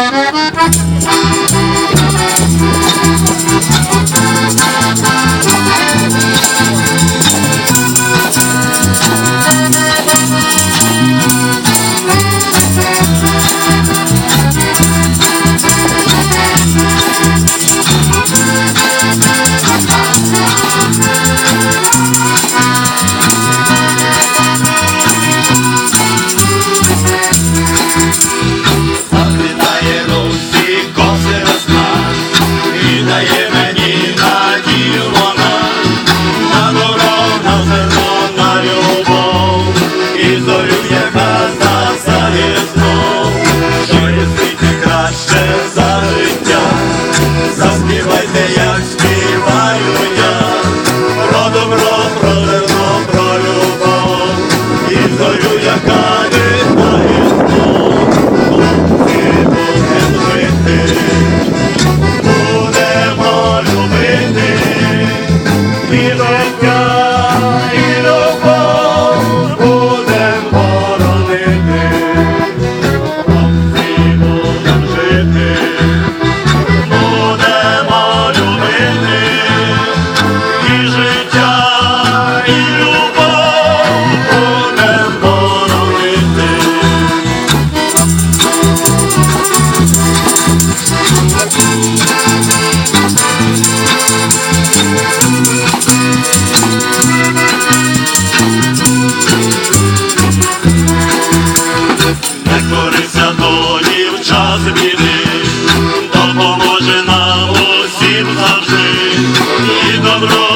Thank you. Заспівайте, як співаю я, про добро, про зерно, про любов і зорю, яка вітає знов. Хлопці, будемо жити, будемо любити. І життя, корися долі в час біди, допоможе нам усім завжди, і добро